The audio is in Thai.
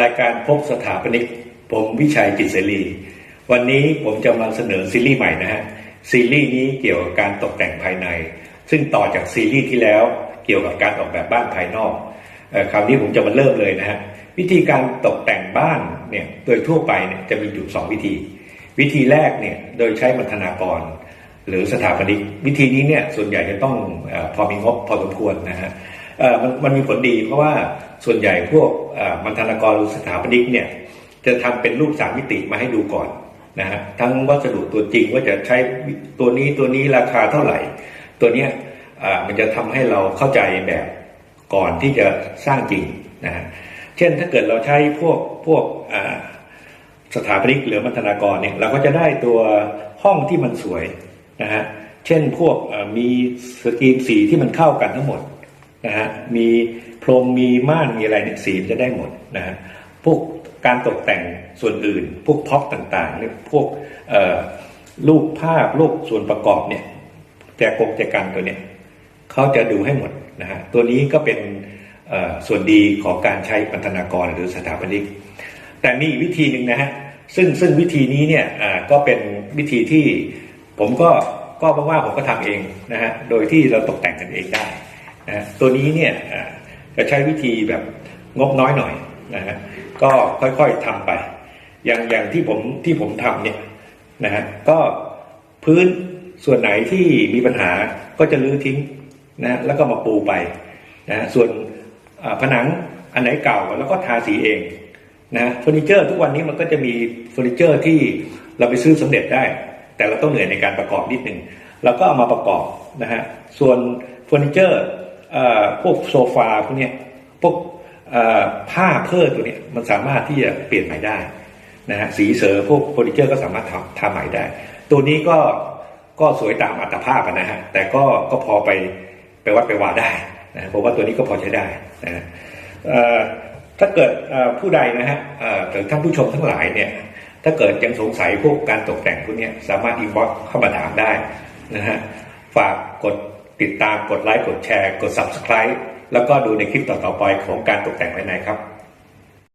รายการพบสถาปนิก ผมวิชัยจิตเสรี วันนี้ผมจะมาเสนอซีรีส์ใหม่นะฮะ ซีรีส์นี้เกี่ยวกับการตกแต่งภายใน ซึ่งต่อจากซีรีส์ที่แล้วเกี่ยวกับการออกแบบบ้านภายนอกออคราวนี้ผมจะมาเริ่มเลยนะฮะ วิธีการตกแต่งบ้านเนี่ยโดยทั่วไปเนี่ยจะมีอยู่สองวิธี วิธีแรกเนี่ยโดยใช้มัณฑนากร หรือสถาปนิก วิธีนี้เนี่ยส่วนใหญ่จะต้องอพอมีงบพอสมควรนะฮะ มันมันมีผลดีเพราะว่าส่วนใหญ่พวกเอ่อมัณฑนากรหรือสถาปนิกเนี่ยจะทำเป็นรูปสามมิติมาให้ดูก่อนนะฮะทั้งวัสดุตัวจริงว่าจะใช้ตัวนี้ตัวนี้ราคาเท่าไหร่ ตัวเนี้ยมันจะทำให้เราเข้าใจแบบก่อนที่จะสร้างจริงนะฮะเช่นถ้าเกิดเราใช้พวกพวกสถาปนิกหรือมัณฑนากรเนี่ยเราก็จะได้ตัวห้องที่มันสวยนะฮะเช่นพวกมีสกรีนสีที่มันเข้ากันทั้งหมด นะฮะมีพรมมีม่านมีอะไรเนี่ยสีมันจะได้หมดนะฮะพวกการตกแต่งส่วนอื่น พวกพ็อปต่างๆเนี่ยพวกรูปภาพรูปส่วนประกอบเนี่ยแจกงแจกันตัวเนี่ยเขาจะดูให้หมดนะฮะตัวนี้ก็เป็นส่วนดีของการใช้พัฒนากรหรือสถาปนิก แต่มีอีกวิธีหนึ่งนะฮะซึ่งซึ่งวิธีนี้เนี่ยก็เป็นวิธีที่ผมก็ก็ว่าผมก็ทำเองนะฮะโดยที่เราตกแต่งกันเองได้ นะตัวนี้เนี่ยจะใช้วิธีแบบงบน้อยหน่อยนะฮะก็ค่อยๆทำไป อย่างอย่างที่ผมที่ผมทำเนี่ยนะฮะก็พื้นส่วนไหนที่มีปัญหาก็จะรื้อทิ้งนะแล้วก็มาปูไปนะฮะส่วนผนังอันไหนเก่าแล้วก็ทาสีเองนะเฟอร์นิเจอร์ทุกวันนี้มันก็จะมีเฟอร์นิเจอร์ที่เราไปซื้อสำเร็จได้ แต่เราต้องเหนื่อยในการประกอบนิดหนึ่งเราก็เอามาประกอบนะฮะส่วนเฟอร์นิเจอร์ พวกโซฟาพวกเนี้ยพวกผ้าเพิดตัวเนี้ยมันสามารถที่จะเปลี่ยนใหม่ได้นะฮะสีเสือพวกเฟอร์นิเจอร์ก็สามารถทำทำใหม่ได้ ตัวนี้ก็ก็สวยตามอัตภาพนะฮะแต่ก็ก็พอไปไปวัดไปวาได้นะผมว่าตัวนี้ก็พอใช้ได้นะถ้าเกิดผู้ใดนะฮะหรือท่านผู้ชมทั้งหลายเนี่ยถ้าเกิดยังสงสัยพวกการตกแต่งพวกนี้สามารถอินบ็อกเข้ามาถามได้นะฮะฝากกด ติดตามกดไลค์กดแชร์ กด subscribe แล้วก็ดูในคลิปต่อๆไปของการตกแต่งภายในครับ